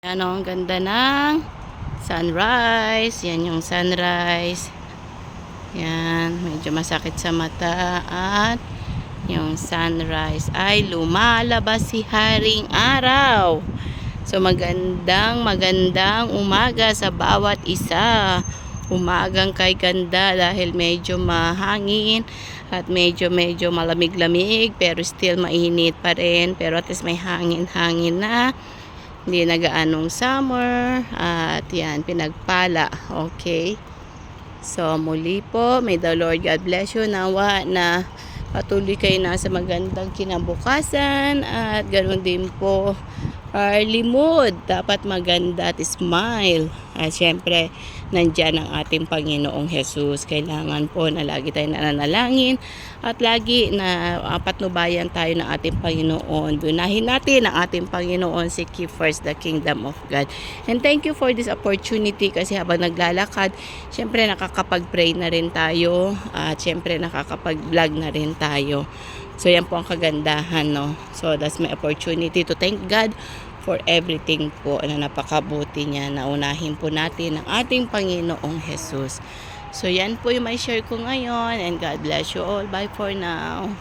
Yan o, ang ganda ng sunrise. Yan yung sunrise. Yan, medyo masakit sa mata at yung sunrise ay lumalabas si Haring Araw. So magandang magandang umaga sa bawat isa. Umagang kay ganda dahil medyo mahangin at medyo medyo malamig-lamig pero still mainit pa rin pero at least may hangin-hangin na hindi na gaanong summer at yan pinagpala. Okay. So muli po may the Lord God bless you. Nawa na patuloy kayo nasa magandang kinabukasan at ganoon din po early mood dapat maganda at smile. At syempre nandyan ang ating Panginoong Jesus. Kailangan po na lagi tayo nananalangin at lagi na uh, patnubayan tayo ng ating Panginoon. Bunahin natin ang ating Panginoon seek ye first the kingdom of God. And thank you for this opportunity kasi habang naglalakad syempre nakakapag-pray na rin tayo at syempre nakakapag-vlog na rin tayo So yan po ang kagandahan no. So that's my opportunity to thank God for everything po na napakabuti niya na unahin po natin ang ating Panginoong Jesus. So yan po yung may share ko ngayon and God bless you all. Bye for now.